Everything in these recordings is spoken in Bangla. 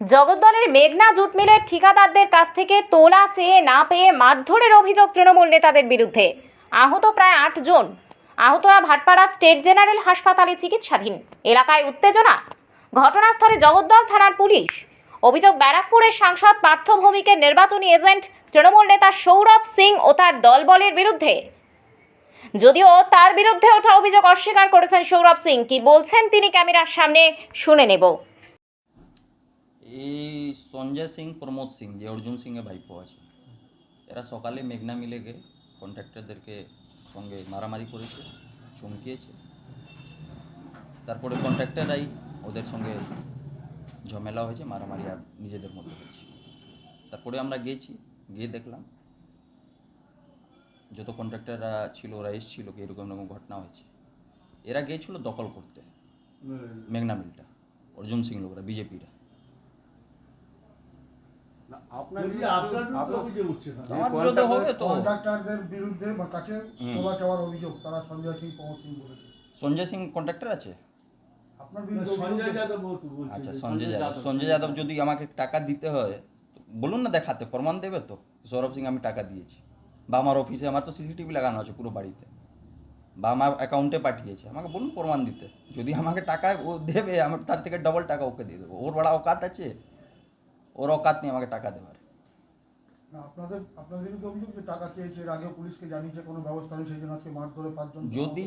জগদ্দলের মেঘনা জুট মিলের ঠিকাদারদের কাছ থেকে তোলা চেয়ে না পেয়ে মারধরের অভিযোগ তৃণমূল নেতাদের বিরুদ্ধে। আহত প্রায় আট জন। আহতরা ভাটপাড়া স্টেট জেনারেল হাসপাতালে চিকিৎসাধীন। এলাকায় উত্তেজনা। ঘটনাস্থলে জগদ্দল থানার পুলিশ। অভিযোগ, ব্যারাকপুরের সাংসদ পার্থ ভৌমিকের নির্বাচনী এজেন্ট তৃণমূল নেতা সৌরভ সিং ও তার দলবলের বিরুদ্ধে। যদিও তার বিরুদ্ধে ওঠা অভিযোগ অস্বীকার করেছেন সৌরভ সিং। কি বলছেন তিনি ক্যামেরার সামনে শুনে নেব। এই সঞ্জয় সিং প্রমোদ সিং যে অর্জুন সিংয়ের ভাইপো আছে এরা সকালে মেঘনা মিলে গিয়ে কন্ট্রাক্টরদেরকে সঙ্গে মারামারি করেছে চমকিয়েছে। তারপরে কন্ট্রাক্টররাই ওদের সঙ্গে ঝামেলা হয়েছে মারামারি আর নিজেদের মধ্যে হয়েছে তারপরে আমরা গেছি গিয়ে দেখলাম যত কন্ট্রাক্টররা ছিল ওরা এসেছিল কি এরকম এরকম ঘটনা হয়েছে। এরা গিয়েছিল দখল করতে মেঘনা মিলটা অর্জুন সিং লোকরা বিজেপিরা। সঞ্জয় সিং কন্ট্রাক্টর আছে? সঞ্জয় আচ্ছা সঞ্জয় যাদব। সঞ্জয় যাদব যদি আমাকে টাকা দিতে হয় তো বলুন না দেখাতে প্রমাণ দেবে তো? সৌরভ সিং আমি টাকা দিয়েছি। বা আমার অফিসে আমার তো সিসিটিভি লাগানো আছে পুরো বাড়িতে। বা আমার অ্যাকাউন্টে পাঠিয়েছে। আমাকে বলুন প্রমাণ দিতে। যদি আমাকে টাকা ও দেবে আমি তার থেকে ডবল টাকা ওকে দিয়ে দেবো। ওর বড় অকাত আছে? ওর অকাত নেই আমাকে টাকা দেওয়ার না, আপনাদের আপনাদের বিরুদ্ধে অভিযোগ যে টাকা চেয়েছে? এর আগে পুলিশকে জানিয়েছে কোনো ব্যবস্থা নেই সেই জন্য আজকে মার ধরে পাঁচজন যদি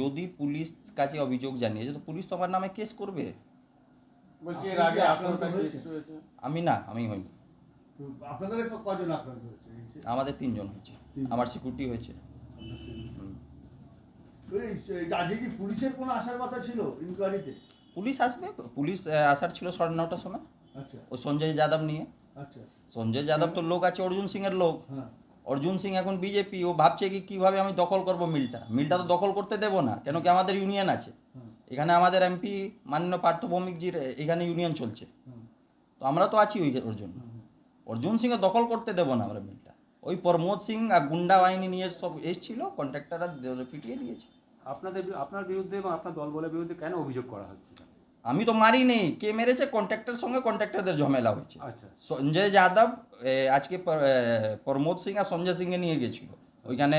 যদি পুলিশ কাছে অভিযোগ জানিয়েছে তো পুলিশ তো আমার নামে কেস করবে। আমি না আমি হইনি। আমাদের তিনজন হয়েছে। আমার সিকিউরিটি হয়েছে। পুলিশের কোনো আসার কথা ছিল ইনকোয়ারিতে পুলিশ আসবে? পুলিশ আসার ছিল সাড়ে নটার সময়। ও সঞ্জয় যাদব নিয়ে। আচ্ছা। সঞ্জয় যাদব তো লোক আছে অর্জুন সিং এর লোক। হ্যাঁ। অর্জুন সিং এখন বিজেপি ও ভাবছে কি কীভাবে আমি দখল করব মিলটা? মিলটা তো দখল করতে দেবো না কেন কি আমাদের ইউনিয়ন আছে? হ্যাঁ। এখানে আমাদের এমপি মান্য পার্থ ভৌমিকজির এখানে ইউনিয়ন চলছে। হ্যাঁ। তো আমরা তো আছি ওই ওর জন্য অর্জুন সিংকে দখল করতে দেবো না আমরা মিলটা। ওই প্রমোদ সিং আর গুন্ডা বাহিনী নিয়ে সব এসছিল কন্ট্রাক্টররা পিটিয়ে দিয়েছে। আপনাদের আপনার বিরুদ্ধে এবং আপনার দল দলবলের বিরুদ্ধে কেন অভিযোগ করা হচ্ছে? আমি তো মারি নেই কে মেরেছে? কন্ট্রাক্টর সঙ্গে কন্ট্রাক্টরদের ঝামেলা হয়েছে। আচ্ছা সঞ্জয় যাদব আজকে প্রমোদ সিং আর সঞ্জয় সিংকে নিয়ে গেছিল। ওইখানে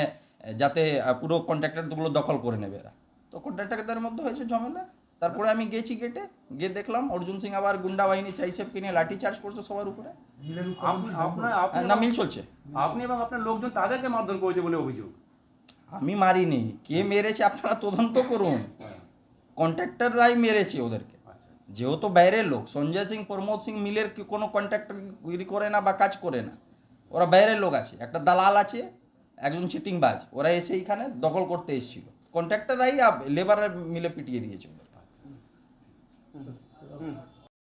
যাতে পুরো কন্ট্রাক্টরগুলো দখল করে নেবে এরা। তো কন্ট্রাক্টরদের মধ্যে হয়েছে ঝামেলা। তারপরে আমি গেছি গেটে গিয়ে দেখলাম অর্জুন সিং আবার গুন্ডা বাহিনী চাইসেবকে নিয়ে লাঠি চার্জ করছে সবার উপরে। হ্যাঁ, আপনি না মিল চলছে। আপনি এবং আপনার লোকজন তাদেরকে মারধর করেছে বলে অভিযোগ? আমি মারিনি। কে মেরেছে আপনারা তদন্ত করুন। কন্ট্রাক্টররাই মেরেছে ওদেরকে। যেহেতু বাইরের লোক, সঞ্জয় সিং, প্রমোদ সিং মিলের কি কোনো কন্ট্রাক্টর করে না বা কাজ করে না? ওরা বাইরের লোক আছে, একটা দালাল আছে, একজন চিটিংবাজ, ওরা এসে এইখানে দখল করতে এসেছিল। কন্ট্রাক্টররাই লেবার মিলে পিটিয়ে দিয়েছে। ওদের হুম।